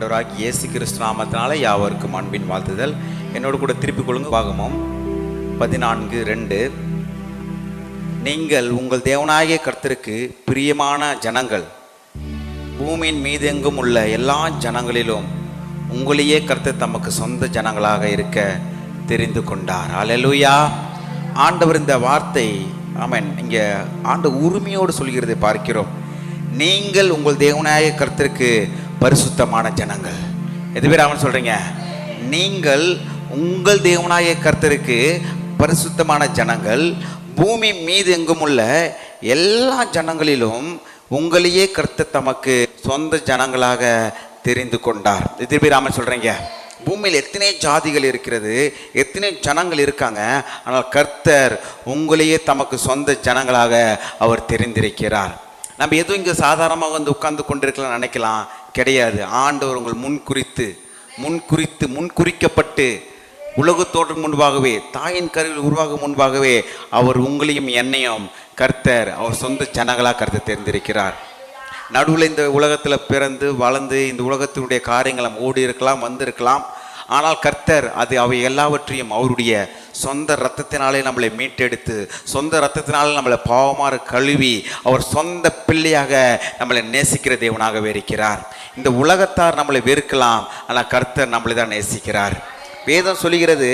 ஆண்டவராகி இயேசு கிறிஸ்து நாமத்தினால யாவருக்கும் அன்பின் வாழ்த்துதல். என்னோடு கூட திருப்பிக் கொள்ளுங்க பாகமும் பதினான்கு ரெண்டு. நீங்கள் உங்கள் தேவனாகிய கர்த்தருக்கு பிரியமான ஜனங்கள். பூமியின் மீதெங்கும் உள்ள எல்லா ஜனங்களிலும் உங்களையே கர்த்தர் தமக்கு சொந்த ஜனங்களாக இருக்க தெரிந்து கொண்டார். அலலுயா ஆண்டவர் இந்த வார்த்தை ஆமன் இங்கே ஆண்டு உரிமையோடு சொல்கிறதை பார்க்கிறோம். நீங்கள் உங்கள் தேவனாய கருத்திற்கு பரிசுத்தமான ஜனங்கள். எது பேர் அவன் சொல்றீங்க? நீங்கள் உங்கள் தேவனாய கர்த்தருக்கு பரிசுத்தமான ஜனங்கள். பூமி மீது எங்கும் உள்ள எல்லா ஜனங்களிலும் உங்களையே கர்த்தர் தமக்கு சொந்த ஜனங்களாக தெரிந்து கொண்டார். இது பேர் ராமன் சொல்றீங்க? பூமியில் எத்தனை ஜாதிகள் இருக்கிறது எத்தனை ஜனங்கள் இருக்காங்க ஆனால் கர்த்தர் உங்களையே தமக்கு சொந்த ஜனங்களாக அவர் தெரிந்திருக்கிறார். நம்ம எதுவும் இங்கே சாதாரணமாக வந்து உட்கார்ந்து கொண்டிருக்கலாம் நினைக்கலாம். கிடையாது. ஆண்டவர் உங்கள் முன் குறித்து முன் குறித்து முன் குறிக்கப்பட்டு உலகத்தோடு முன்பாகவே தாயின் கருவில் உருவாகும் முன்பாகவே அவர் உங்களையும் என்னையும் கர்த்தர் அவர் சொந்த ஜனங்களாக கருத்தை தெரிந்திருக்கிறார் நடுவில் இந்த உலகத்தில் பிறந்து வளர்ந்து இந்த உலகத்தினுடைய காரியங்களை ஓடி இருக்கலாம் வந்திருக்கலாம். ஆனால் கர்த்தர் அது அவை எல்லாவற்றையும் அவருடைய சொந்த ரத்தத்தினாலே நம்மளை மீட்டெடுத்து சொந்த ரத்தத்தினாலே நம்மளை பாவமாறு கழுவி அவர் சொந்த பிள்ளையாக நம்மளை நேசிக்கிற தேவனாகவே இருக்கிறார். இந்த உலகத்தார் நம்மளை வெறுக்கலாம் ஆனால் கர்த்தர் நம்மளை தான் நேசிக்கிறார். வேதம் சொல்லுகிறது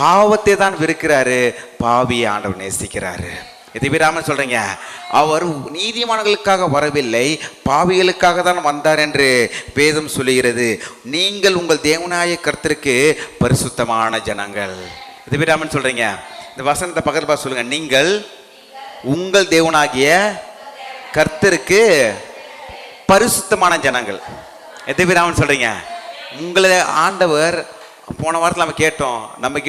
பாவத்தை தான் வெறுக்கிறாரு பாவியை ஆண்டவர் நேசிக்கிறாரு. எதிபிராமன் சொல்றீங்க. அவர் நீதிமான்களுக்காக வரவில்லை பாவிகளுக்காக தான் வந்தார் என்று வேதம் சொல்லுகிறது. நீங்கள் உங்கள் தேவநாய கருத்திற்கு பரிசுத்தமான ஜனங்கள். எதிபிராமன் சொல்றீங்க. இந்த வசனத்தை பக்கத்தில் பார்த்து சொல்லுங்க. நீங்கள் உங்கள் தேவனாகிய கர்த்தருக்கு பரிசுத்தமான ஜனங்கள். எதிபிராமன் சொல்றீங்க. உங்களை ஆண்டவர் போன வாரத்தில் நம்ம கேட்டோம் நம்ம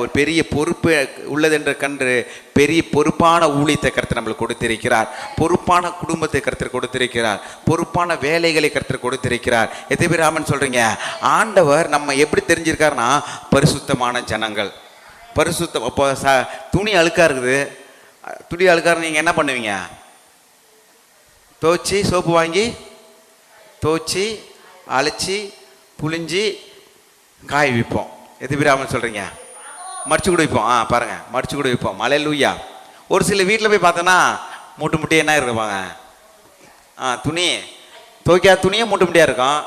ஒரு பெரிய பொறுப்பு உள்ளது என்று கண்டு பெரிய பொறுப்பான ஊழியத்தை கருத்து நம்மளுக்கு கொடுத்திருக்கிறார். பொறுப்பான குடும்பத்தை கருத்து கொடுத்திருக்கிறார். பொறுப்பான வேலைகளை கருத்து கொடுத்திருக்கிறார். எத்தனை ராமன் சொல்கிறீங்க ஆண்டவர் நம்ம எப்படி தெரிஞ்சிருக்காருன்னா பரிசுத்தமான ஜனங்கள். பரிசுத்தம் இப்போ ச துணி அழுக்கா இருக்குது. துணி அழுக்காரு நீங்கள் என்ன பண்ணுவீங்க? துவச்சி சோப்பு வாங்கி துவச்சி அழைச்சி புளிஞ்சி காய விற்போம். எது பிராமன் சொல்கிறீங்க மடிச்சு கூட விற்போம். ஆ பாருங்கள் மடிச்சு கூட விற்போம். மலை லூயா ஒரு சில வீட்டில் போய் பார்த்தோன்னா மூட்டு முட்டியே என்ன இருப்பாங்க ஆ துணி. துவைக்காத துணியும் மூட்டு முடியா இருக்கும்.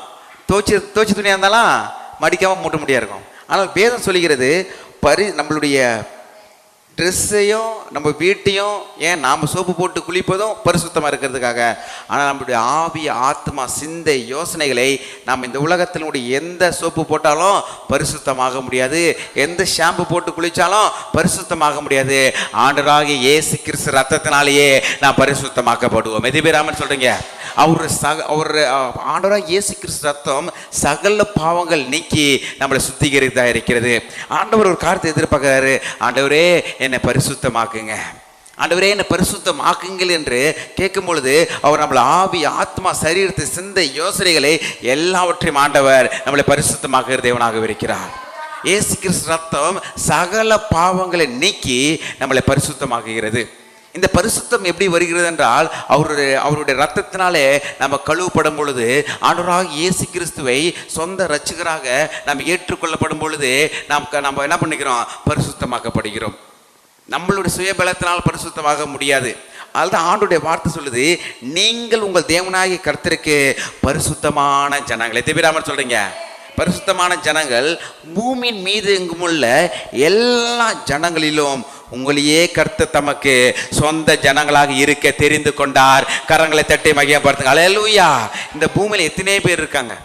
துவைச்சி துவைச்சி துணியாக இருந்தாலும் மடிக்காமல் மூட்டு முடியா இருக்கும். ஆனால் வேதம் சொல்லுகிறது பரி நம்மளுடைய ட்ரெஸ்ஸையும் நம்ம வீட்டையும் ஏன் நாம் சோப்பு போட்டு குளிப்பதும் பரிசுத்தமாக இருக்கிறதுக்காக? ஆனால் நம்மளுடைய ஆவி ஆத்மா சிந்தை யோசனைகளை நாம் இந்த உலகத்தினுடைய எந்த சோப்பு போட்டாலும் பரிசுத்தமாக முடியாது. எந்த ஷாம்பு போட்டு குளித்தாலும் பரிசுத்தமாக முடியாது. ஆண்டராக இயேசு கிறிஸ்து ரத்தத்தினாலேயே நாம் பரிசுத்தமாக்கப்படுவோம். எதிபேராமன் சொல்கிறீங்க அவர் சக அவர் ஆண்டவராக இயேசு கிறிஸ்து ரத்தம் சகல பாவங்கள் நீக்கி நம்மளை சுத்திகரித்தாக இருக்கிறது. ஆண்டவர் ஒரு காரத்தை எதிர்பார்க்குறாரு. ஆண்டவரே என்னை பரிசுத்தமாக்குங்க. ஆண்டவரே என்னை பரிசுத்தமாக்குங்கள் என்று கேட்கும் பொழுது அவர் நம்மளை ஆவி ஆத்மா சரீரத்தை சிந்தை யோசனைகளை எல்லாவற்றையும் ஆண்டவர் நம்மளை பரிசுத்தமாக்குகிற தேவனாக இருக்கிறார். ஏசு கிறிஸ்து ரத்தம் சகல பாவங்களை நீக்கி நம்மளை பரிசுத்தமாக்குகிறது. இந்த பரிசுத்தம் எப்படி வருகிறது என்றால் அவருடைய அவருடைய ரத்தத்தினாலே நம்ம கழுவுப்படும் பொழுது ஆண்டவராக இயேசு கிறிஸ்துவை சொந்த ரட்சகராக நாம் ஏற்றுக்கொள்ளப்படும் பொழுது நாம் நம்ம என்ன பண்ணிக்கிறோம்? பரிசுத்தமாக்கப்படுகிறோம். நம்மளுடைய சுயபலத்தினால் பரிசுத்தமாக முடியாது. அதுதான் ஆண்டுடைய வார்த்தை சொல்லுது. நீங்கள் உங்கள் தேவனாகி கருத்திற்கு பரிசுத்தமான ஜனங்கள். எத்தனை சொல்கிறீங்க சொல்றீங்க? பரிசுத்தமான ஜனங்கள் பூமியின் மீது எங்குமுள்ள எல்லா ஜனங்களிலும் உங்களையே கருத்து தமக்கு சொந்த ஜனங்களாக இருக்க தெரிந்து கொண்டார். கரங்களை தட்டி மகியப்படுத்துங்க அலையலூயா இந்த பூமியில் எத்தனை பேர் இருக்காங்க?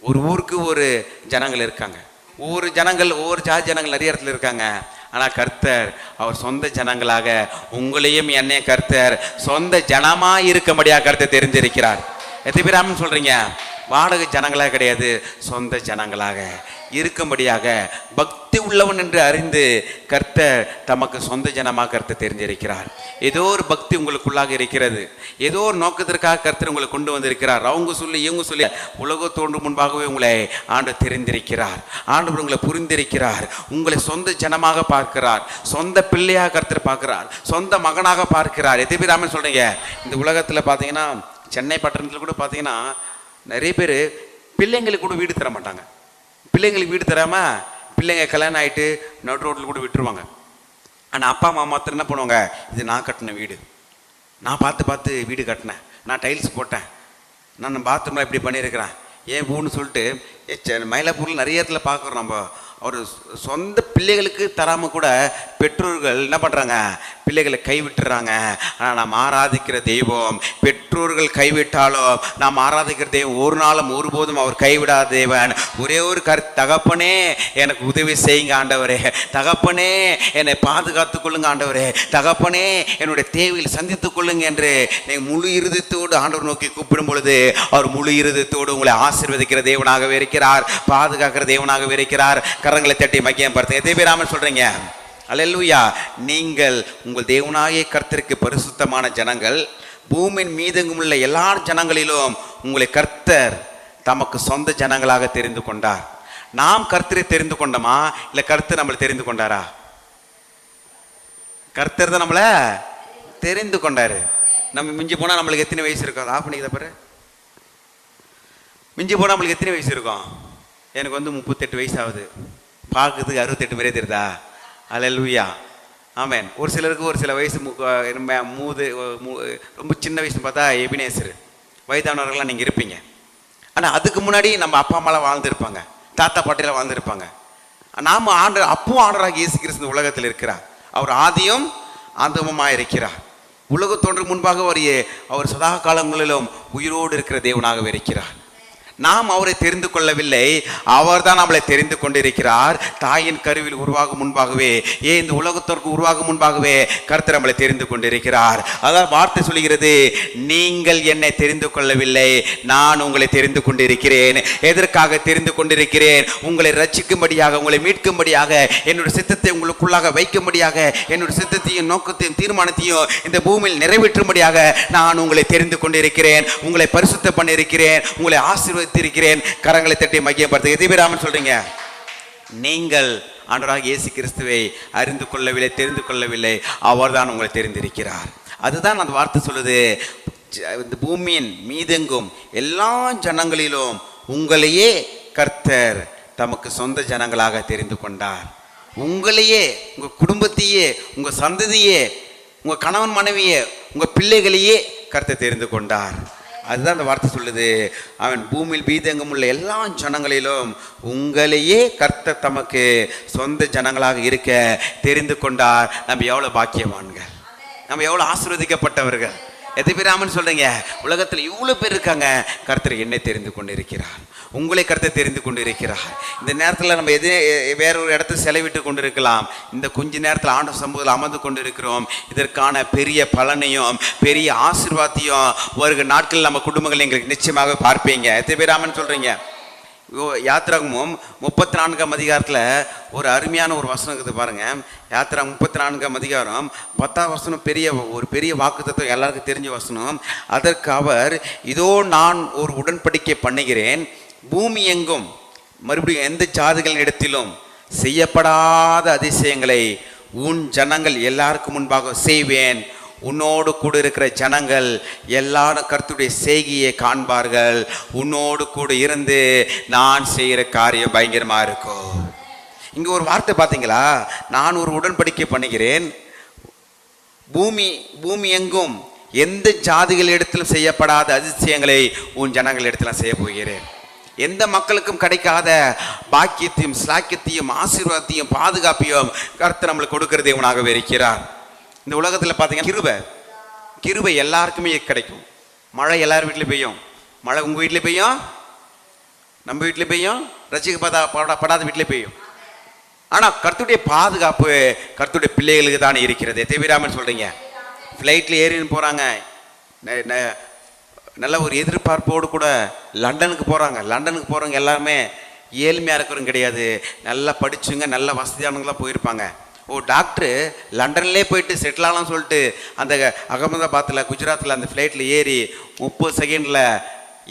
ஒரு ஊருக்கு ஒரு ஜனங்கள் இருக்காங்க. ஒவ்வொரு ஜனங்கள் ஒவ்வொரு ஜாதி ஜனங்கள் நிறைய இடத்துல இருக்காங்க. ஆனால் கர்த்தர் அவர் சொந்த ஜனங்களாக உங்களையும் என்னையும் கர்த்தர் சொந்த ஜனமா இருக்கும்படியாக கருத்தை தெரிஞ்சிருக்கிறார் எத்தனை பேர் ஆமென் சொல்கிறீங்க வாடகை ஜனங்களாக கிடையாது சொந்த ஜனங்களாக. இருக்கும்படியாக பக்தி உள்ளவன் என்று அறிந்து கர்த்த தமக்கு சொந்த ஜனமாக கர்த்தர் தெரிஞ்சிருக்கிறார். ஏதோ ஒரு பக்தி உங்களுக்குள்ளாக இருக்கிறது. ஏதோ ஒரு நோக்கத்திற்காக கர்த்தர் உங்களை கொண்டு வந்திருக்கிறார். அவங்க சொல்லி இவங்க சொல்லி உலக தோன்றும் முன்பாகவே உங்களை ஆண்டு தெரிந்திருக்கிறார். ஆண்டவர் உங்களை புரிந்திருக்கிறார். உங்களை சொந்த ஜனமாக பார்க்கிறார். சொந்த பிள்ளையாக கர்த்தர் பார்க்கிறார். சொந்த மகனாக பார்க்கிறார். எத்தனை சொல்கிறீங்க இந்த உலகத்தில் பார்த்தீங்கன்னா சென்னை பட்டணத்தில் கூட பார்த்தீங்கன்னா நிறைய பேர் பிள்ளைங்களுக்கு கூட வீடு தர மாட்டாங்க. பிள்ளைங்களுக்கு வீடு தராமல் பிள்ளைங்க கல்யாணம் ஆகிட்டு நடு ரோட்டில் கூட விட்டுருவாங்க. ஆனால் அப்பா அம்மா மாத்திரம் என்ன பண்ணுவாங்க? இது நான் கட்டின வீடு. நான் பார்த்து பார்த்து வீடு கட்டினேன். நான் டைல்ஸ் போட்டேன். நான் பாத்ரூமில் இப்படி பண்ணியிருக்கிறேன். ஏன் பூன்னு சொல்லிட்டு மயிலாப்பூரில் நிறைய இடத்துல பார்க்குறோம் நம்ம. அவர் சொந்த பிள்ளைகளுக்கு தராமல் கூட பெற்றோர்கள் என்ன பண்ணுறாங்க பிள்ளைகளை கைவிட்டுறாங்க. ஆனால் நாம் ஆராதிக்கிற தெய்வம் பெற்றோர்கள் கைவிட்டாலும் நாம் ஆராதிக்கிற தெய்வம் ஒரு நாளும் ஒருபோதும் அவர் கைவிடாத தேவன். ஒரே ஒரு கரு தகப்பனே எனக்கு உதவி செய்யுங்க ஆண்டவரே. தகப்பனே என்னை பாதுகாத்து கொள்ளுங்க ஆண்டவரே. தகப்பனே என்னுடைய தேவையில் சந்தித்துக் கொள்ளுங்க என்று நீங்கள் முழு இருதயத்தோடு ஆண்டவர் நோக்கி கூப்பிடும் பொழுது அவர் முழு இருதயத்தோடு உங்களை ஆசீர்வதிக்கிற தேவனாகவே இருக்கிறார் பாதுகாக்கிற தேவனாகவே இருக்கிறார். கரங்களை தட்டி மக்கியம் பார்த்து எத்தனை ஆமன் சொல்றீங்க? அல்லேலூயா நீங்கள் உங்கள் தேவனாகிய கர்த்தருக்கு பரிசுத்தமான ஜனங்கள். பூமியின் மீதெங்கும் உள்ள எல்லா ஜனங்களிலும் உங்களை கர்த்தர் தமக்கு சொந்த ஜனங்களாக தெரிந்து கொண்டார். நாம் கர்த்தரை தெரிந்து கொண்டோமா? இல்லை கர்த்தர் நம்மளை தெரிந்து கொண்டாரா? கர்த்தர் தான் நம்மளை தெரிந்து கொண்டாரு. நம்ம மிஞ்சி போனால் நம்மளுக்கு எத்தனை வயசு இருக்கும்? ஆஃப் பண்ணிக்கிறத பாரு. மிஞ்சி போனால் நம்மளுக்கு எத்தனை வயசு இருக்கும்? எனக்கு வந்து முப்பத்தெட்டு வயசு ஆகுது. பார்க்கறதுக்கு அறுபத்தெட்டு பேரே தெரியுதா? அல்லேலூயா ஆமேன் ஒரு சிலருக்கு ஒரு சில வயசு மு- மூது மூ- ரொம்ப சின்ன வயசுன்னு பார்த்தா எபினேசர். வயதானவர்கள்லாம் நீங்கள் இருப்பீங்க. ஆனால் அதுக்கு முன்னாடி நம்ம அப்பா அம்மாலாம் வாழ்ந்துருப்பாங்க. தாத்தா பாட்டிலாம் வாழ்ந்துருப்பாங்க. நாம் ஆண்டு அப்பவும் ஆண்டராக இயேசு கிறிஸ்து உலகத்தில் இருக்கிறார். அவர் ஆதியும் ஆந்தமுமாக இருக்கிறார். உலகத்தோன்று முன்பாக அவர் அவர் சதா காலங்களிலும் உயிரோடு இருக்கிற தேவனாகவே இருக்கிறார். நாம் அவரை தெரிந்து கொள்ளவில்லை. அவர்தான் நம்மளை தெரிந்து கொண்டிருக்கிறார். தாயின் கருவில் உருவாகும் முன்பாகவே ஏன் இந்த உலகத்திற்கு உருவாகும் முன்பாகவே கருத்து நம்மளை தெரிந்து கொண்டிருக்கிறார். அதான் வார்த்தை சொல்கிறது நீங்கள் என்னை தெரிந்து கொள்ளவில்லை நான் உங்களை தெரிந்து கொண்டிருக்கிறேன். எதற்காக தெரிந்து கொண்டிருக்கிறேன்? உங்களை ரட்சிக்கும்படியாக உங்களை மீட்கும்படியாக என்னுடைய சித்தத்தை உங்களுக்குள்ளாக வைக்கும்படியாக என்னுடைய சித்தத்தையும் நோக்கத்தையும் தீர்மானத்தையும் இந்த பூமியில் நிறைவேற்றும்படியாக நான் உங்களை தெரிந்து கொண்டிருக்கிறேன். உங்களை பரிசுத்த பண்ணியிருக்கிறேன். உங்களை வசித்திருக்கிறேன் கரங்களை தட்டி மையப்படுத்த எதிராமன் சொல்றீங்க? நீங்கள் ஆண்டவராக இயேசு கிறிஸ்துவை அறிந்து கொள்ளவில்லை தெரிந்து கொள்ளவில்லை. அவர்தான் உங்களை தெரிந்திருக்கிறார். அதுதான் அந்த வார்த்தை சொல்லுது. இந்த பூமியின் மீதெங்கும் எல்லா ஜனங்களிலும் உங்களையே கர்த்தர் தமக்கு சொந்த ஜனங்களாக தெரிந்து கொண்டார். உங்களையே உங்கள் குடும்பத்தையே உங்கள் சந்ததியே உங்கள் கணவன் மனைவியே உங்கள் பிள்ளைகளையே கர்த்தர் தெரிந்து கொண்டார். அதுதான் அந்த வார்த்தை சொல்லுது. அவன் பூமியில் பீதங்கம் உள்ள எல்லா ஜனங்களிலும் உங்களையே கர்த்தர் தமக்கு சொந்த ஜனங்களாக இருக்க தெரிந்து கொண்டார். நம்ம எவ்வளோ பாக்கியவான்கள். நம்ம எவ்வளோ ஆசிர்வதிக்கப்பட்டவர்கள். எத்தனை பேர் ஆமன் சொல்கிறீங்க உலகத்தில் இவ்வளோ பேர் இருக்காங்க. கர்த்தர் என்னை தெரிந்து கொண்டு இருக்கிறார் உங்களை கருத்தை தெரிந்து கொண்டிருக்கிறார் இந்த நேரத்தில் நம்ம எது வேற ஒரு இடத்துல செலவிட்டு கொண்டிருக்கலாம். இந்த கொஞ்ச நேரத்தில் ஆண்ட சமூகத்தில் அமர்ந்து கொண்டிருக்கிறோம். இதற்கான பெரிய பலனையும் பெரிய ஆசீர்வாதத்தையும் வருகிற நாட்களில் நம்ம குடும்பங்கள் எங்களுக்கு நிச்சயமாக பார்ப்பீங்க. எத்தனை பேர் ஆமன்னு சொல்றீங்க? யாத்திராகமும் முப்பத்தி நான்காம் அதிகாரத்தில் ஒரு அருமையான ஒரு வசனம் இருக்குது பாருங்கள் யாத்திரா முப்பத்தி நான்காம் அதிகாரம் பத்தாம் வசனம் பெரிய ஒரு பெரிய வாக்குத்தத்தம் எல்லாருக்கும் தெரிஞ்ச வசனம். அதற்கு அவர் இதோ நான் ஒரு உடன்படிக்கை பண்ணுகிறேன். பூமி எங்கும் மறுபடியும் எந்த ஜாதிகளின் இடத்திலும் செய்யப்படாத அதிசயங்களை உன் ஜனங்கள் எல்லாருக்கும் முன்பாக செய்வேன். உன்னோடு கூட இருக்கிற ஜனங்கள் எல்லாரும் கருத்துடைய செய்கையை காண்பார்கள். உன்னோடு கூட இருந்து நான் செய்கிற காரியம் பயங்கரமாக இருக்கும். இங்கே ஒரு வார்த்தை பார்த்தீங்களா? நான் ஒரு உடன்படிக்கை பண்ணுகிறேன். பூமி பூமி எங்கும் எந்த ஜாதிகள் இடத்திலும் செய்யப்படாத அதிசயங்களை உன் ஜனங்கள் இடத்துல செய்ய போகிறேன். எந்த மக்களுக்கும் கிடைக்காத பாக்கியத்தையும் சாக்கியத்தையும் ஆசீர்வாதத்தையும் பாதுகாப்பையும் கருத்து நம்மளுக்கு கொடுக்கிற தேவனாகவே இருக்கிறார். இந்த உலகத்தில் பார்த்தீங்கன்னா கிருபை. கிருபை எல்லாருக்குமே கிடைக்கும். மழை எல்லார் வீட்லேயும் பெய்யும். மழை உங்கள் வீட்டில் பெய்யும்? நம்ம வீட்டில் பெய்யும். ரசிக்கப்படா படா படாத வீட்டில் பெய்யும். ஆனால் கருத்துடைய பாதுகாப்பு கருத்துடைய பிள்ளைகளுக்கு தானே இருக்கிறது. தேவிராமன் சொல்கிறீங்க ஃப்ளைட்டில் ஏறின்னு போகிறாங்க நல்ல ஒரு எதிர்பார்ப்போடு கூட லண்டனுக்கு போகிறாங்க லண்டனுக்கு போகிறவங்க எல்லாருமே ஏழ்மையாக இருக்கிறவங்க கிடையாது. நல்லா படிச்சுங்க நல்ல வசதியானவங்களாம் போயிருப்பாங்க. ஓ டாக்டரு லண்டன்லேயே போயிட்டு செட்டில் ஆகலாம்னு சொல்லிட்டு அந்த அகமதாபாத்தில் குஜராத்தில் அந்த ஃப்ளைட்டில் ஏறி முப்பது செகண்டில்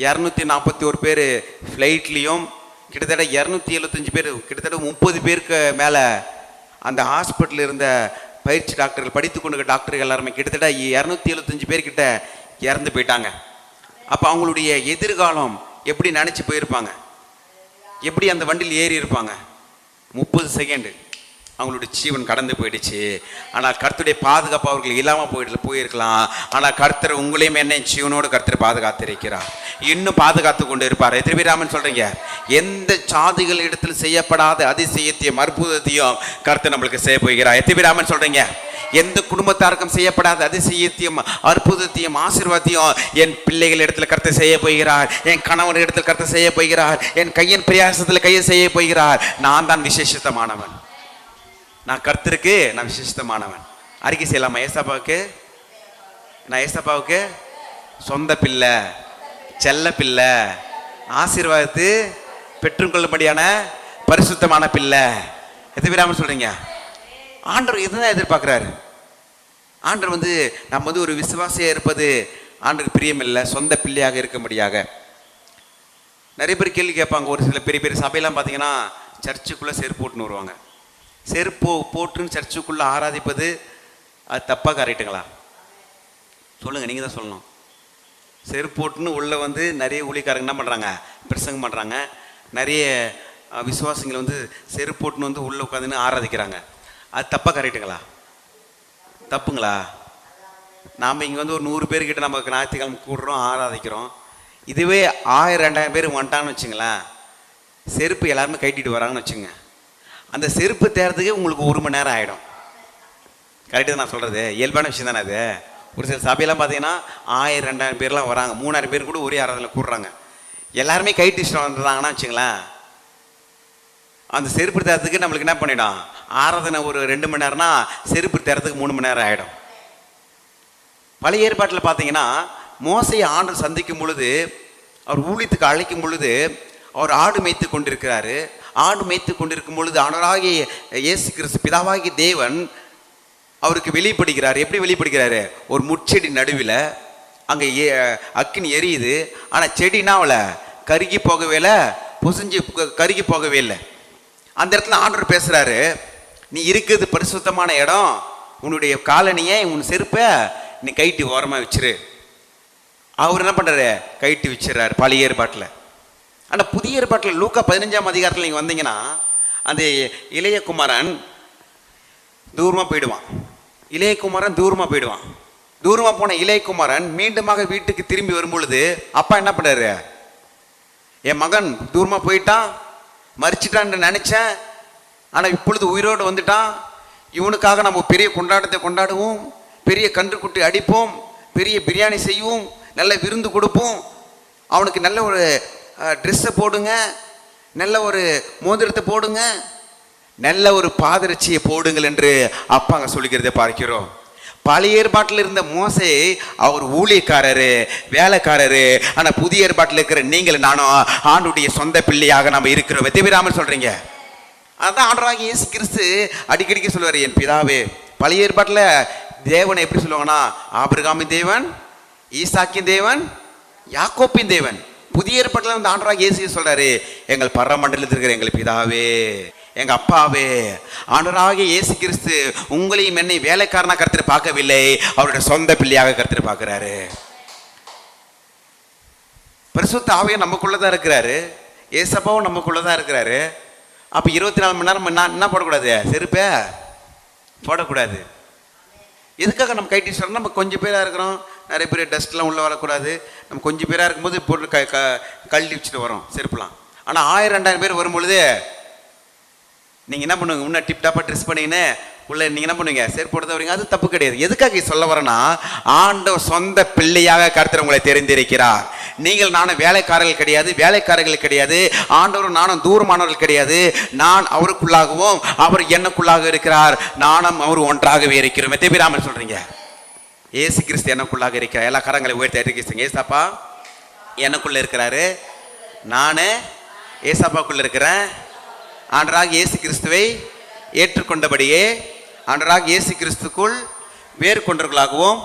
இரநூத்தி நாற்பத்தி ஒரு பேர் ஃப்ளைட்லேயும் கிட்டத்தட்ட இரநூத்தி எழுபத்தஞ்சு பேர் கிட்டத்தட்ட முப்பது பேருக்கு மேலே அந்த ஹாஸ்பிட்டலில் இருந்த பயிற்சி டாக்டர்கள் படித்து கொண்டு டாக்டர்கள் எல்லாருமே கிட்டத்தட்ட இரநூத்தி எழுபத்தஞ்சு பேர்கிட்ட இறந்து போயிட்டாங்க. அப்போ அவங்களுடைய எதிர்காலம் எப்படி நினச்சி போயிருப்பாங்க? எப்படி அந்த வண்டியில் ஏறி இருப்பாங்க? முப்பது செகண்டு அவங்களுடைய ஜீவன் கடந்து போயிடுச்சு. ஆனால் கர்த்தருடைய பாதுகாப்பு அவர்கள் இல்லாமல் போயிட்டு போயிருக்கலாம். ஆனால் கர்த்தர் உங்களையும் என்ன ஜீவனோடு கர்த்தர் பாதுகாத்திருக்கிறார். இன்னும் பாதுகாத்து கொண்டு இருப்பார் எத்தனை பேராமன் சொல்கிறீங்க எந்த சாதிகள் இடத்தில் செய்யப்படாத அதிசயத்தையும் அற்புதத்தையும் கர்த்தர் நம்மளுக்கு செய்ய போகிறார். எத்தனை பேராமன் எந்த குடும்பத்தாருக்கும் செய்யப்படாத அதிசயத்தையும் அற்புதத்தையும் ஆசீர்வாதத்தையும் என் பிள்ளைகள் இடத்துல கருத்தை செய்ய போகிறார். என் கணவன் இடத்துல கருத்தை செய்ய போகிறார். என் கையின் பிரயாசத்தில் கையை செய்ய போகிறார். நான் தான் விசேஷத்தமானவன். நான் கர்த்தருக்கு நான் விசிஷ்டமானவன் அறிக்கை செய்யலாமா? ஏசப்பாவுக்கு? நான் ஏசப்பாவுக்கு? சொந்த பிள்ளை செல்ல பிள்ளை ஆசீர்வாதத்து பெற்றுக்கொள்ளும்படியான பரிசுத்தமான பிள்ளை. எது விடாமல் சொல்றீங்க? ஆண்டவர் இதுதான் எதிர்பார்க்குறாரு? ஆண்டவர் வந்து நம்ம வந்து ஒரு விசுவாசியாக இருப்பது ஆண்டருக்கு பிரியமில்லை சொந்த பிள்ளையாக இருக்கும்படியாக. நிறைய பேர் கேள்வி கேட்பாங்க. ஒரு சில பெரிய பெரிய சபையெல்லாம் பார்த்தீங்கன்னா சர்ச்சுக்குள்ளே செருப்பு ஓட்டுன்னு வருவாங்க. செருப்பு போட்டுன்னு சர்ச்சுக்குள்ளே ஆராதிப்பது அது தப்பாக கரெக்டுங்களா? சொல்லுங்கள் நீங்கள் தான் சொல்லணும். செருப்பு போட்டுன்னு உள்ளே வந்து நிறைய ஊழியக்காரங்க என்ன பண்ணுறாங்க பிரசங்கம் பண்ணுறாங்க நிறைய அஹ், வந்து செருப்பு போட்டுன்னு வந்து உள்ளே உட்காந்துன்னு ஆராதிக்கிறாங்க. அது தப்பாக கரெக்டுங்களா? தப்புங்களா? நாம் இங்கே வந்து ஒரு நூறு பேர்கிட்ட நம்ம ஞாயிற்றுக்கிழமை கூடுறோம் ஆராதிக்கிறோம். இதுவே ஆயிரம் ரெண்டாயிரம் பேர் வந்துட்டான்னு வச்சுங்களேன் செருப்பு எல்லாருமே கட்டிட்டு வராங்கன்னு வச்சுங்க. அந்த செருப்பு தேர்றதுக்கே உங்களுக்கு ஒரு மணி நேரம் ஆகிடும் கரெக்டாக நான் சொல்கிறது இயல்பான விஷயம் தானே அது? ஒரு சில சபையெல்லாம் பார்த்தீங்கன்னா ஆயிரம் ரெண்டாயிரம் பேர்லாம் வராங்க. மூணாயிரம் பேர் கூட ஒரே ஆராதனை கூடுறாங்க. எல்லாருமே கை டிஸ்ட் வந்துடுறாங்கன்னா வச்சுங்களேன். அந்த செருப்பு தேர்றதுக்கு நம்மளுக்கு என்ன பண்ணிடும்? ஆராதனை ஒரு ரெண்டு மணி நேரம்னா செருப்பு தேர்றதுக்கு மூணு மணி நேரம் ஆகிடும் பழைய ஏற்பாட்டில் பார்த்தீங்கன்னா மோசையை ஆண்டு சந்திக்கும் பொழுது அவர் ஊழியத்துக்கு அழைக்கும் பொழுது அவர் ஆடு மேய்த்து கொண்டிருக்கிறாரு. ஆடு மேய்த்து கொண்டிருக்கும் பொழுது ஆண்டவராகிய இயேசு கிறிஸ்து பிதாவாகிய தேவன் அவருக்கு வெளிப்படுகிறார். எப்படி வெளிப்படுகிறாரு? ஒரு முட்செடி நடுவில் அங்கே ஏ அக்கினி எரியுது. ஆனால் செடினா அவளை கருகி போகவே இல்லை. புசிஞ்சு கருகி போகவே இல்லை. அந்த இடத்துல ஆண்டவர் பேசுகிறாரு நீ இருக்கிறது பரிசுத்தமான இடம். உன்னுடைய காலனியை உன் செருப்பை நீ கைட்டு ஓரமாக வச்சிரு. அவர் என்ன பண்ணுறாரு கைட்டு வச்சிடறாரு பழைய ஏற்பாட்டில். ஆனால் புதிய ஏற்பாட்டில் லூக்கா பதினஞ்சாம் அதிகாரத்தில் நீங்கள் வந்தீங்கன்னா அந்த இளையகுமாரன் தூரமாக போயிடுவான். இளையகுமாரன் தூரமாக போயிடுவான். தூரமாக போன இளையகுமாரன் மீண்டுமாக வீட்டுக்கு திரும்பி வரும்பொழுது அப்பா என்ன பண்ணுறாரு என் மகன் தூரமாக போயிட்டான் மறிச்சிட்டான்னு நினச்சேன். ஆனால் இப்பொழுது உயிரோடு வந்துட்டான். இவனுக்காக நம்ம பெரிய கொண்டாட்டத்தை கொண்டாடுவோம் பெரிய கன்றுக்குட்டி அடிப்போம் பெரிய பிரியாணி செய்வோம் நல்ல விருந்து கொடுப்போம். அவனுக்கு நல்ல ஒரு ட்ரெஸ்ஸை போடுங்க. நல்ல ஒரு மோதிரத்தை போடுங்க. நல்ல ஒரு பாதரட்சியை போடுங்கள் என்று அப்பாங்க சொல்லிக்கிறத பார்க்கிறோம். பழைய ஏற்பாட்டில் இருந்த மோசே அவர் ஊழியக்காரரு வேலைக்காரரு ஆனால் புதிய ஏற்பாட்டில் இருக்கிற நீங்கள் நானும் ஆண்டுடைய சொந்த பிள்ளையாக நம்ம இருக்கிறோம். வெத்திவிராமல் சொல்கிறீங்க அதான் ஆண்டராக இயேசு கிறிஸ்து அடிக்கடிக்கு சொல்லுவார் என் பிதாவே பழைய ஏற்பாட்டில் தேவனை எப்படி சொல்லுவாங்கன்னா ஆபிரகாமின் தேவன் ஈசாக்கின் தேவன் யாக்கோப்பின் தேவன். புதிய ஏற்பாட்டில் வந்து ஆண்டராக இயேசு சொல்றாரு எங்கள் பரமண்டலத்தில் இருக்கிற எங்கள் பிதாவே எங்க அப்பாவே ஆண்டராக இயேசு கிறிஸ்து உங்களையும் என்னை வேலைக்காரனாக கருத்து பார்க்கவில்லை அவருடைய சொந்த பிள்ளையாக கருத்து பார்க்கிறாரு. பரிசுத்த ஆவையும் நமக்குள்ளே தான் இருக்கிறாரு ஏசப்பாவும் நமக்குள்ளே தான் இருக்கிறாரு. அப்போ இருபத்தி நாலு மணி நேரம் என்ன என்ன போடக்கூடாது? செருப்பே? போடக்கூடாது. எதுக்காக நம்ம கைட்டி சொல்கிறோம் நம்ம கொஞ்சம் பேராக இருக்கிறோம். நிறைய பேர் டஸ்ட்லாம் உள்ளே வரக்கூடாது. நம்ம கொஞ்சம் பேராக இருக்கும்போது போட்டு க க கழட்டி வச்சுட்டு வரோம் செருப்புலாம் ஆனால் ஆயிரம் ரெண்டாயிரம் பேர் வரும்பொழுது நீங்கள் என்ன பண்ணுவீங்க? முன்னே டிப் டாப்பாக ட்ரெஸ் பண்ணிங்கன்னு உள்ள நீங்கள் என்ன பண்ணுவீங்க? செருப்பு போட்டு வரீங்க அது தப்பு கிடையாது. எதுக்காக சொல்ல வரேன்னா ஆண்டவர் சொந்த பிள்ளையாக கருத்தர் உங்களை தெரிந்திருக்கிறார். நீங்கள் நானும் வேலைக்காரர்கள் கிடையாது வேலைக்காரர்கள் கிடையாது. ஆண்டவரும் நானும் தூரமானவர்கள் கிடையாது. நான் அவருக்குள்ளாகவும் அவர் எனக்குள்ளாக இருக்கிறார். நானும் அவர் ஒன்றாகவே இருக்கிறோம். எத்தனை பேர் ஆமென் சொல்றீங்க? ஏசு கிறிஸ்து எனக்குள்ளாக இருக்கிறார். எல்லா கரங்களை உயர்த்தி அறிக்கைங்க ஏசாப்பா எனக்குள்ள இருக்கிறாரு. நான் ஏசாப்பாக்குள்ள இருக்கிறேன். ஆண்டராக இயேசு கிறிஸ்துவை ஏற்றுக்கொண்டபடியே ஆண்டராக இயேசு கிறிஸ்துக்குள் வேறு கொண்டவர்களாகவும்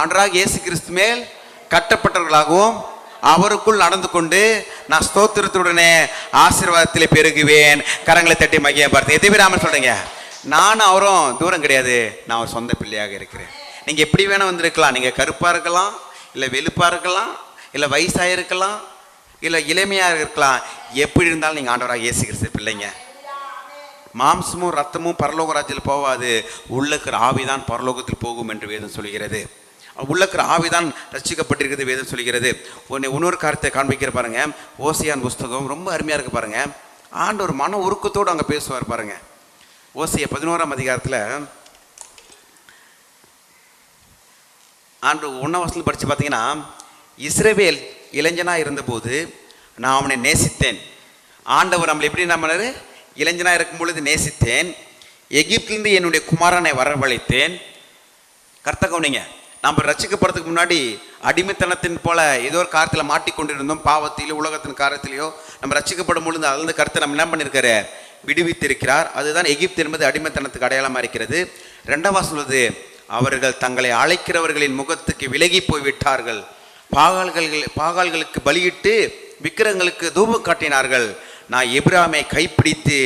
ஆண்டராக இயேசு கிறிஸ்து மேல் கட்டப்பட்டவர்களாகவும். அவருக்குள் நடந்து கொண்டு நான் ஸ்தோத்திரத்துடனே ஆசீர்வாதத்தில் பெருகுவேன். கரங்களை தட்டி மகிய பார்த்து எதை நாம சொல்கிறீங்க நானும் அவரும் தூரம் கிடையாது. நான் அவர் சொந்த பிள்ளையாக இருக்கிறேன். நீங்கள் எப்படி வேணால் வந்திருக்கலாம். நீங்கள் கருப்பாக இருக்கலாம் இல்லை வெளுப்பாக இருக்கலாம் இல்லை வயசாக இருக்கலாம் இல்லை இளமையாக இருக்கலாம். எப்படி இருந்தாலும் நீங்கள் ஆண்டவராக இயேசு கிறிஸ்து பிள்ளைங்க. மாம்சமும் ரத்தமும் பரலோக ராஜ்யத்தில் போகாது. உள்ளக்கிற ஆவிதான் பரலோகத்தில் போகும் என்று வேதம் சொல்கிறது உள்ளக்கிற ஆவிதான் ரசிக்கப்பட்டிருக்கிறது வேதம் சொல்கிறது உன்னை இன்னொரு காரியத்தை காண்பிக்கிற பாருங்க. ஓசியான் புஸ்தகம் ரொம்ப அருமையாக இருக்கு பாருங்க. ஒரு மன உருக்கத்தோடு அங்கே பேசுவார் பாருங்க. ஓசிய பதினோராம் அதிகாரத்தில் ஆண்டு ஒன்றாம் வசனம் படித்து பார்த்தீங்கன்னா இஸ்ரேவேல் இளைஞனாக இருந்தபோது நான் அவனை நேசித்தேன். ஆண்டவர் நம்மளை எப்படி நம்மள இளைஞனாக இருக்கும் பொழுது நேசித்தேன். எகிப்திலிருந்து என்னுடைய குமாரனை வரவழைத்தேன். கர்த்தகவுனிங்க நம்ம ரசிக்கப்படுறதுக்கு முன்னாடி அடிமைத்தனத்தின் போல ஏதோ ஒரு காரத்தில் மாட்டிக்கொண்டிருந்தோம். பாவத்திலோ உலகத்தின் காரத்திலையோ நம்ம ரசிக்கப்படும் பொழுது அதிலிருந்து கருத்தை நம்ம என்ன பண்ணியிருக்காரு விடுவித்திருக்கிறார். அதுதான் எகிப்து என்பது அடிமைத்தனத்துக்கு அடையாளமாக இருக்கிறது. ரெண்டாவது சொல்வது அவர்கள் தங்களை அழைக்கிறவர்களின் முகத்துக்கு விலகி போய் விட்டார்கள். பாகால்கள் பாகால்களுக்கு பலியிட்டு விக்கிரங்களுக்கு தூபம் காட்டினார்கள். நான் எபிராமை கைப்பிடித்து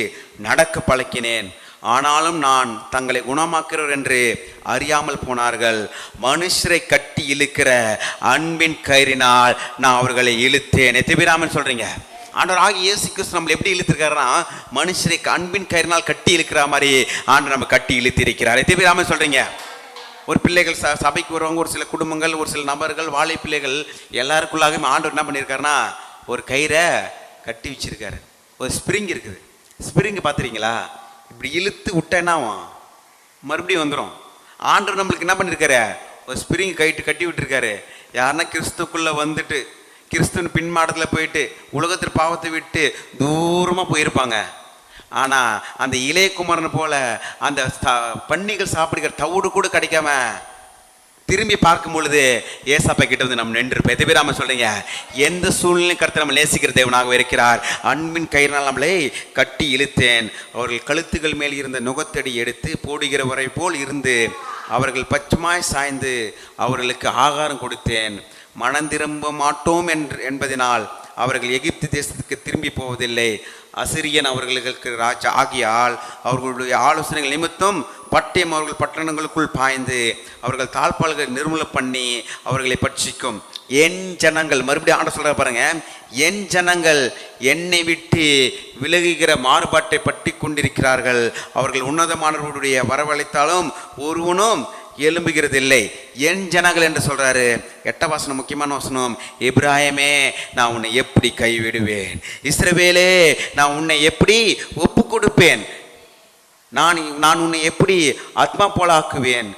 நடக்க பழக்கினேன். ஆனாலும் நான் தங்களை குணமாக்கிறவர் என்று அறியாமல் போனார்கள். மனுஷரை கட்டி இழுக்கிற அன்பின் கயிறினால் நான் அவர்களை இழுத்தேன். எத்திபிராமன் சொல்கிறீங்க ஆண்டவர் ஆகி இயேசு கிறிஸ்து நம்மளை எப்படி இழுத்திருக்காருன்னா மனுஷரை அன்பின் கயிறினால் கட்டி இழுக்கிற மாதிரி ஆண்டு நம்ம கட்டி இழுத்திருக்கிறார். எத்திபிராமன் சொல்கிறீங்க ஒரு பிள்ளைகள் ச சபைக்கு வருவாங்க ஒரு சில குடும்பங்கள் ஒரு சில நபர்கள் வாழை பிள்ளைகள் எல்லாருக்குள்ளாகவும் ஆண்டவர் என்ன பண்ணியிருக்காருன்னா ஒரு கயிறை கட்டி வச்சிருக்காரு. ஒரு ஸ்ப்ரிங் இருக்குது. ஸ்ப்ரிங் பார்த்துறீங்களா இப்படி இழுத்து விட்டேன்னா மறுபடியும் வந்துடும் ஆண்டவர் நம்மளுக்கு என்ன பண்ணியிருக்காரு ஒரு ஸ்ப்ரிங் கைட்டு கட்டி விட்டுருக்காரு. யாருன்னா கிறிஸ்துக்குள்ளே வந்துட்டு கிறிஸ்துவின் பின்மாடத்தில் போயிட்டு உலகத்தில் பாவத்தை விட்டு தூரமாக போயிருப்பாங்க. ஆனால் அந்த இளையகுமரன் போல் அந்த பன்னிகள் சாப்பிடுகிற தவிடு கூட கிடைக்காம திரும்பி பார்க்கும் பொழுது ஏசாப்பா கிட்ட வந்து நம்ம நின்று பெதவிராம சொல்றீங்க. எந்த சூழ்நிலையும் கருத்து நம்ம நேசிக்கிற தேவனாக இருக்கிறார். அன்பின் கயிறினால் நம்மளை கட்டி இழுத்தேன். அவர்கள் கழுத்துகள் மேல் இருந்த நுகத்தடி எடுத்து போடுகிறவரை போல் இருந்து அவர்கள் பச்சமாய் சாய்ந்து அவர்களுக்கு ஆகாரம் கொடுத்தேன். மனம் திரும்ப மாட்டோம் என்று என்பதனால் அவர்கள் எகிப்து தேசத்துக்கு திரும்பி போவதில்லை. அசிரியன் அவர்களுக்கு ராஜா ஆகியால் அவர்களுடைய ஆலோசனைகள் நிமித்தம் பட்டயம் அவர்கள் பட்டணங்களுக்குள் பாய்ந்து அவர்கள் தாழ்பால்களை நிர்மூலம் பண்ணி அவர்களை பட்சிக்கும். என் ஜனங்கள் மறுபடியும் ஆண்ட சொல்கிற பாருங்க என் ஜனங்கள் என்னை விட்டு விலகுகிற மாறுபாட்டை பற்றி கொண்டிருக்கிறார்கள். அவர்கள் உன்னதமானவர்களுடைய வரவழைத்தாலும் ஒருவனும் எழும்புகிறதில்லை. என் ஜனங்கள் என்று சொல்கிறாரு எட்ட வசனம் முக்கியமான வசனம் இப்ராஹிமே நான் உன்னை எப்படி கைவிடுவேன்? இஸ்ரவேலே நான் உன்னை எப்படி ஒப்பு கொடுப்பேன் நான் நான் உன்னை எப்படி ஆத்மா போல ஆக்குவேன்?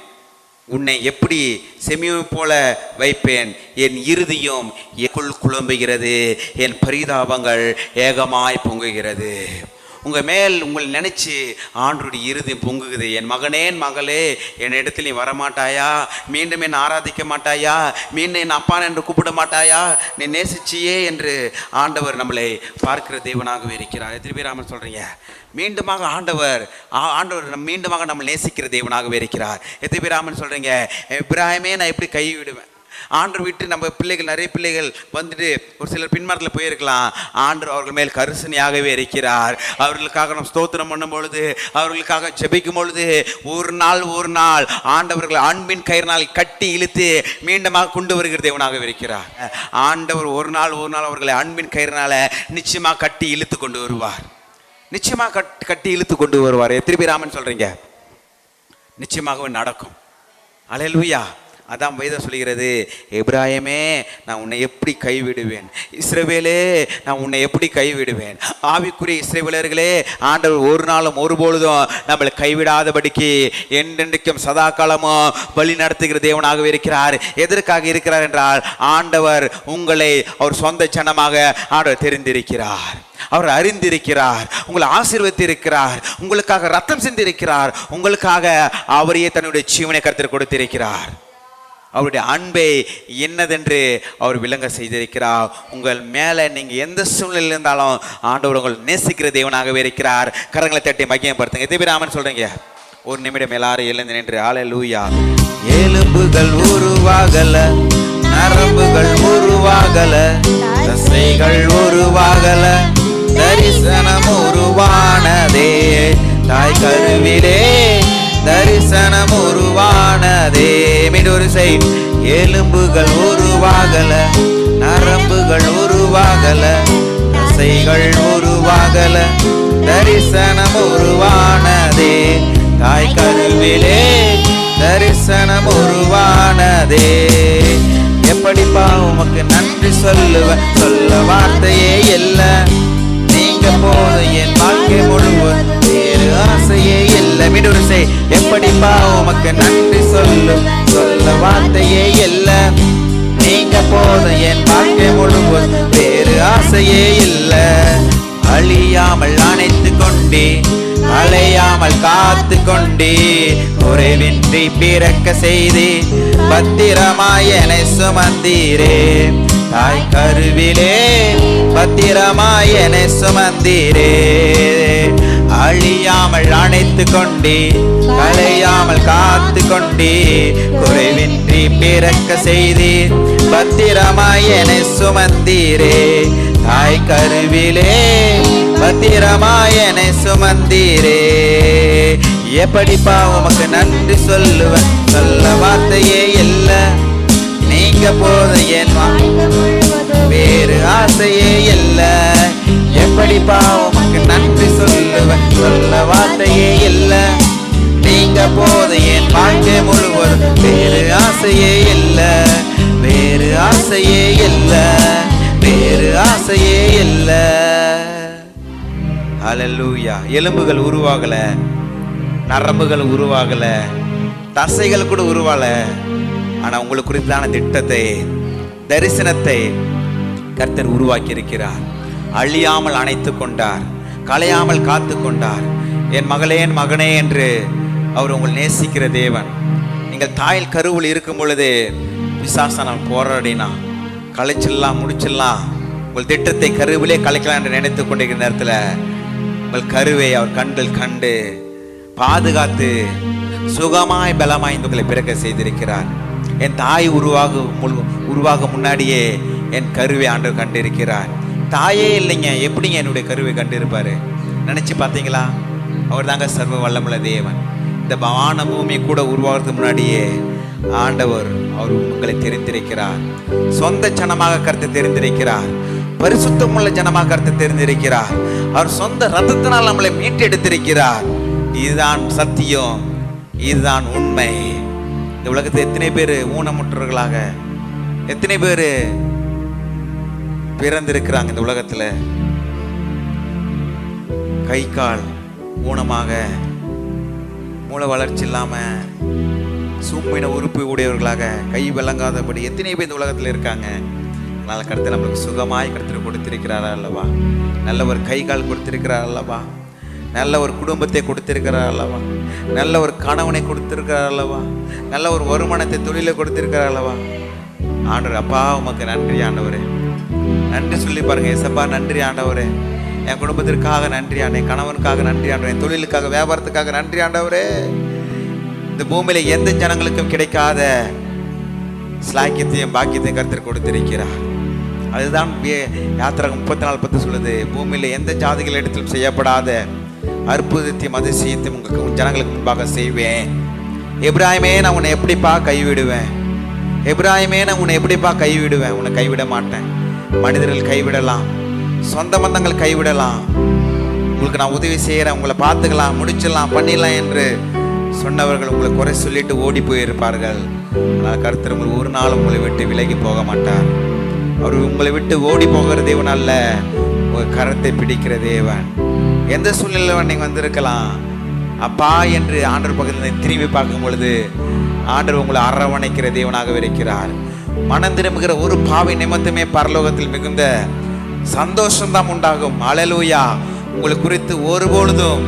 உன்னை எப்படி செமியை போல வைப்பேன்? என் இறுதியும் எக்குள் குழம்புகிறது என் பரிதாபங்கள் ஏகமாய் பொங்குகிறது. உங்கள் மேல் உங்களை நினச்சி ஆண்டுடைய இறுதி பொங்குகுது. என் மகனே என் மகளே என் இடத்துல நீ வரமாட்டாயா? மீண்டும் என்னை ஆராதிக்க மாட்டாயா? மீண்டும் என் அப்பான் என்று கூப்பிட மாட்டாயா? நீ நேசிச்சியே என்று ஆண்டவர் நம்மளை பார்க்கிற தெய்வனாகவே இருக்கிறார். எத்தனை பேர் ஆமாம் சொல்கிறீங்க மீண்டுமாக ஆண்டவர் ஆ- ஆண்டவர் நம் மீண்டுமாக நம்ம நேசிக்கிற தேவனாகவே இருக்கிறார். எத்தனை பேர் ஆமன் சொல்கிறீங்க இப்ராஹிமே நான் எப்படி கை விடுவேன் ஆண்டர் விட்டு நம்ம பிள்ளைகள் நிறைய பிள்ளைகள் வந்துட்டு ஒரு சிலர் பின்மாரத்தில் போயிருக்கலாம். ஆண்டர் அவர்கள் மேல் கரிசனையாகவே இருக்கிறார். அவர்களுக்காக நம்ம ஸ்தோத்திரம் பண்ணும் பொழுது அவர்களுக்காக ஜெபிக்கும் பொழுது ஒரு நாள் ஒரு நாள் ஆண்டவர்கள் அன்பின் கயிறினால் கட்டி இழுத்து மீண்டமாக கொண்டு வருகிற தேவனாகவே இருக்கிறார். ஆண்டவர் ஒரு நாள் ஒரு நாள் அவர்களை அன்பின் கயிறினால நிச்சயமாக கட்டி இழுத்து கொண்டு வருவார். நிச்சயமாக கட் கட்டி இழுத்து கொண்டு வருவார். எத்திரி ராமன் சொல்கிறீங்க சொல்றீங்க? நிச்சயமாகவே நடக்கும். அலையலுயா. அதான் வேதம் சொல்கிறது எப்ராயமே நான் உன்னை எப்படி கைவிடுவேன்? இஸ்ரவேலே நான் உன்னை எப்படி கைவிடுவேன்? ஆவிக்குரிய இஸ்ரவேலர்களே ஆண்டவர் ஒரு நாளும் ஒருபொழுதும் நம்மளை கைவிடாதபடிக்கு என்றென்றைக்கும் சதா காலமும் வழி நடத்துகிற தேவனாகவே இருக்கிறார். எதற்காக இருக்கிறார் என்றால் ஆண்டவர் உங்களை அவர் சொந்த ஜனமாக ஆண்டவர் தெரிந்திருக்கிறார். அவர் அறிந்திருக்கிறார் உங்களை ஆசீர்வதித்திருக்கிறார் உங்களுக்காக ரத்தம் சிந்திருக்கிறார் உங்களுக்காக அவரையே தன்னுடைய ஜீவனை கருத்தில் கொடுத்திருக்கிறார். அவருடைய அன்பை என்னதென்று அவர் விளங்க செய்திருக்கிறார். உங்கள் மேலே நீங்கள் எந்த சூழ்நிலையில் இருந்தாலும் ஆண்டவர் உங்கள் நேசிக்கிற தேவனாகவே இருக்கிறார். கரங்களை தட்டி மகியப்படுத்துங்க எதிராமன் சொல்றீங்க? ஒரு நிமிடம் எல்லாரும் எழுந்து நின்று ஆள லூயா எலும்புகள் உருவாகல நரம்புகள் உருவாகல தசைகள் உருவாகல தரிசனம் உருவானதே. தாய் கருவிலே தரிசனம் உருவானதே மீண்டும் எலும்புகள் உருவாகல நரம்புகள் உருவாகல தசைகள் உருவாகல தரிசனம் உருவானதே தாய் கருவிலே தரிசனம் உருவானதே எப்படிப்பா உமக்கு நன்றி சொல்லுவ சொல்ல வார்த்தையே இல்லை. நீங்க போது என் வாழ்க்கை முழுவதும் மீண்டும் செய் எப்படிப்பா உமக்கு நன்றி சொல்லு? சொல்ல வார்த்தையே இல்ல. நீங்க போத என் வாழ்க்கை முழுவதும் வேறு ஆசையே இல்ல. அழியாமல் அணைத்து கொண்டே அலையாமல் காத்து கொண்டே குறைவின்றி பிறக்க செய்தே பத்திரமாய் என சுமந்தீரே. தாய் கருவிலே பத்திரமாய் என சுமந்தீரே. அழியாமல் அணைத்து கொண்டே கலையாமல் காத்து கொண்டே குறைவின்றி பிறக்க செய்தீர் பத்திரமாய் என சுமந்தீரே. தாய் கருவிலே பத்திரமாய் என சுமந்தீரே. எப்படிப்பா உமக்கு நன்றி சொல்லுவேன் சொல்ல வார்த்தையே இல்லை. போது போதும் என் வேறு ஆசையே இல்ல. எப்படிப்பா உமக்கு நன்றி சொல்லுவ சொல்ல வார்த்தையே இல்ல. நீங்க போது என் வாழ்க்கை முழுவதும். வேறு ஆசையே இல்ல. வேறு ஆசையே இல்ல. வேறு ஆசையே இல்ல. ஹalleluya. எலும்புகள் உருவாகல. நரம்புகள் உருவாகல. தசைகள் கூட உருவாகலை. ஆனா உங்களுக்கு குறித்தான திட்டத்தை தரிசனத்தை கர்த்தர் உருவாக்கி இருக்கிறார் அழியாமல் அணைத்து கொண்டார். கலையாமல் காத்து கொண்டார். என் மகளே என் மகனே என்று அவர் உங்களை நேசிக்கிற தேவன். நீங்கள் தாயில் கருவில் இருக்கும் பொழுது விசாசனம் போராடினா கலைச்சிடலாம் முடிச்சிடலாம். உங்கள் திட்டத்தை கருவிலே கலைக்கலாம் என்று நினைத்து கொண்டிருக்கிற நேரத்தில் உங்கள் கருவை அவர் கண்கள் கண்டு பாதுகாத்து சுகமாய் பலமாய் உங்களை பிறக்க செய்திருக்கிறார். என் தாய் உருவாக முழு உருவாக முன்னாடியே என் கருவை ஆண்டவர் கண்டிருக்கிறார். தாயே இல்லைங்க எப்படிங்க என்னுடைய கருவை கண்டிருப்பாரு? நினைச்சு பார்த்தீங்களா? அவர் தாங்க சர்வ வல்லமுள்ள தேவன். இந்த பவான பூமி கூட உருவாகிறதுக்கு முன்னாடியே ஆண்டவர் அவர் உங்களை தெரிந்திருக்கிறார். சொந்த ஜனமாக கருத்து தெரிந்திருக்கிறார். பரிசுத்தமுள்ள ஜனமாக கருத்து தெரிந்திருக்கிறார். அவர் சொந்த ரத்தத்தினால் நம்மளை மீட்டெடுத்திருக்கிறார். இதுதான் சத்தியம். இதுதான் உண்மை. இந்த உலகத்தில் எத்தனை பேர் ஊனமுற்றவர்களாக எத்தனை பேர் பிறந்திருக்கிறாங்க இந்த உலகத்தில்? கை கால் ஊனமாக மூளை வளர்ச்சி இல்லாமல் சும்மின உறுப்பு உடையவர்களாக கை விளங்காதபடி எத்தனை பேர் இந்த உலகத்தில் இருக்காங்க? அதனால் கருத்து நம்மளுக்கு சுகமாய் கடத்தில் கொடுத்திருக்கிறாரா அல்லவா? நல்ல ஒரு கை கால் கொடுத்திருக்கிறார் அல்லவா? நல்ல ஒரு குடும்பத்தை கொடுத்திருக்கிறார் அல்லவா? நல்ல ஒரு கணவனை கொடுத்திருக்கிறார் அல்லவா? நல்ல ஒரு வருமானத்தை தொழிலை கொடுத்திருக்கிறார் அல்லவா? ஆண்டவர் அப்பா உமக்கு நன்றி ஆண்டவரே. நன்றி சொல்லி பாருங்க ஏசப்பா நன்றி ஆண்டவரே. என் குடும்பத்திற்காக நன்றி ஆண்டே என் கணவனுக்காக நன்றி ஆண்டவர். என் தொழிலுக்காக வியாபாரத்துக்காக நன்றி ஆண்டவரே. இந்த பூமியில எந்த ஜனங்களுக்கும் கிடைக்காத ஸ்லாக்கியத்தையும் பாக்கியத்தையும் கருத்தில் கொடுத்திருக்கிறார். அதுதான் வே- யாத்திரகம் முப்பத்தி நாலு பத்து சொல்லுது பூமியில எந்த ஜாதிகள் இடத்திலும் செய்யப்படாத அற்புதத்தையும் அதிசயத்தையும் உங்களுக்கு உன் ஜனங்களுக்கு முன்பாக செய்வேன். எப்ராஹிமே நான் உன்னை எப்படிப்பா கைவிடுவேன்? எப்ராஹிமே நான் உன்னை எப்படிப்பா கைவிடுவேன்? உன்னை கைவிட மாட்டேன். மனிதர்கள் கைவிடலாம். சொந்த பந்தங்கள் கைவிடலாம். உங்களுக்கு நான் உதவி செய்கிறேன் உங்களை பார்த்துக்கலாம் முடிச்சிடலாம் பண்ணிடலாம் என்று சொன்னவர்கள் உங்களை குறை சொல்லிட்டு ஓடி போயிருப்பார்கள். ஆனால் கருத்தர் உங்களை ஒரு நாள் உங்களை விட்டு விலகி போக மாட்டார். அவர் உங்களை விட்டு ஓடி போகிற தேவன் அல்ல. உங்கள் கரத்தை பிடிக்கிற தேவன். எந்த சூழ்நிலையில் நீங்கள் வந்திருக்கலாம். அப்பா என்று ஆண்டவர் பக்கத்தில் திரும்பி பார்க்கும் பொழுது ஆண்டவர் உங்களை அரவணைக்கிற தேவனாக இருக்கிறார். மனம் திரும்புகிற ஒரு பாவை நிமித்தமே பரலோகத்தில் மிகுந்த சந்தோஷம்தான் உண்டாகும். அழலூயா உங்களை குறித்து ஒருபொழுதும்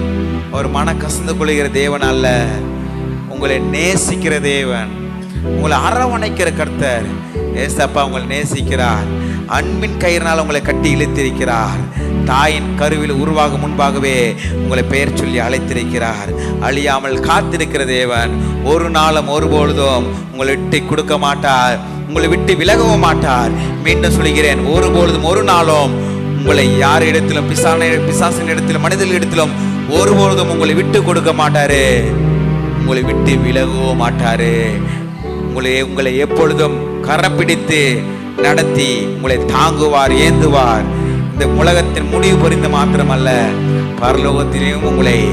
ஒரு மன கசந்து கொள்கிற தேவன் அல்ல. உங்களை நேசிக்கிற தேவன். உங்களை அரவணைக்கிற கர்த்தர். ஏசப்பா உங்களை நேசிக்கிறார். அன்பின் கயிறினால் உங்களை கட்டி இழுத்திருக்கிறார். தாயின் கருவில் உருவாகும் முன்பாகவே உங்களை பெயர் சொல்லி அழைத்திருக்கிறார். அழியாமல் காத்திருக்கிற தேவன் ஒரு நாளும் ஒருபொழுதும் உங்களை விட்டு கொடுக்க மாட்டார். உங்களை விட்டு விலகவும் மாட்டார். மீண்டும் சொல்கிறேன் ஒருபொழுதும் ஒரு நாளும் உங்களை யார் இடத்திலும் பிசான பிசாசின் இடத்திலும் மனிதர்கள் இடத்திலும் ஒருபொழுதும் உங்களை விட்டு கொடுக்க மாட்டாரு. உங்களை விட்டு விலகவும் மாட்டாரு. உங்களை உங்களை எப்பொழுதும் கரப்பிடித்து நடத்தி உங்களை தாங்குவார் ஏந்துவார். இந்த உலகத்தின் முடிவு புரிந்து மாத்திரமல்ல பரலோகத்திலேயும் உங்களை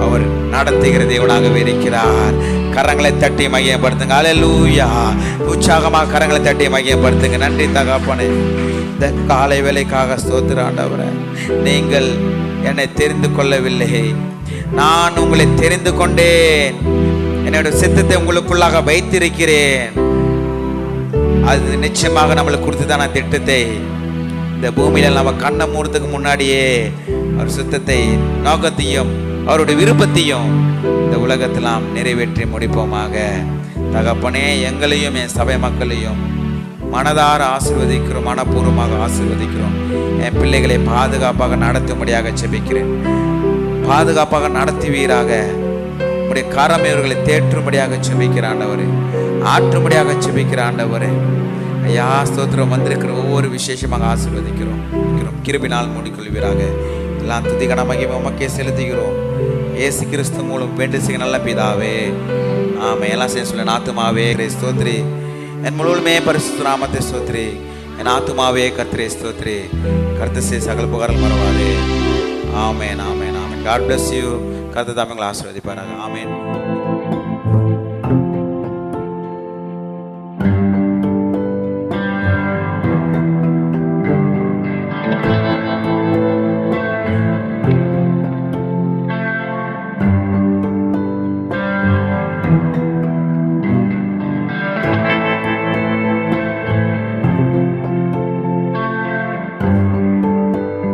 அவர் நடத்துகிற தேவனாகவே இருக்கிறார். கரங்களை தட்டி மையப்படுத்துங்க. அலலூயா உற்சாகமாக கரங்களை தட்டி மையப்படுத்துங்க. நன்றி தகப்பனே. இந்த காலை வேலைக்காக ஸ்தோத்திர ஆண்டவரே. நீங்கள் என்னை தெரிந்து கொள்ளவில்லை. நான் உங்களை தெரிந்து கொண்டேன். என்னோட சித்தத்தை உங்களுக்குள்ளாக வைத்திருக்கிறேன். அது நிச்சயமாக நம்மளுக்கு கொடுத்துதான திட்டத்தை இந்த பூமியில நம்ம கண்ணை மூடுறதுக்கு முன்னாடியே அவர் சுத்தத்தை நோக்கத்தையும் அவருடைய விருப்பத்தையும் இந்த உலகத்தில் நாம் நிறைவேற்றி முடிப்போமாக. தகப்பனே எங்களையும் என் சபை மக்களையும் மனதார ஆசீர்வதிக்கிறோம் மனப்பூர்வமாக ஆசீர்வதிக்கிறோம். என் பிள்ளைகளை பாதுகாப்பாக நடத்தும்படியாக செபிக்கிறேன் பாதுகாப்பாக நடத்துவீராக. உடைய காரமையவர்களை தேற்றும்படியாக செபிக்கிற ஆண்டவர் ஆற்றும்படியாக செபிக்கிற ஆண்டவர். ஐயா ஸ்தோத்திரம். வந்திருக்கிற ஒவ்வொரு விசேஷமாக ஆசீர்வதிக்கிறோம். கிருபினால் மூடிக்கொள்வீராக. எல்லாம் துதி கடமைக்கு உமக்கே செலுத்துகிறோம். ஏசு கிறிஸ்து மூலம் வேண்டு செய்ய நல்ல பிதாவே. ஆமாம் எல்லாம் செய்ய சொல்ல நாத்துமாவே ஸ்தோத்ரி என் முழுவதுமே பரிசுத்த நாமத்தை ஸ்தோத்ரி என் ஆத்துமாவே கர்த்தரே ஸ்தோத்ரி கர்த்த சே சகல புகாரல் மறவாதே ஆமேன் ஆமேன் ஆமேன். காட் பிளஸ் யூ கர்த்த தாமங்களை ஆசீர்வதிப்பாராங்க ஆமேன்.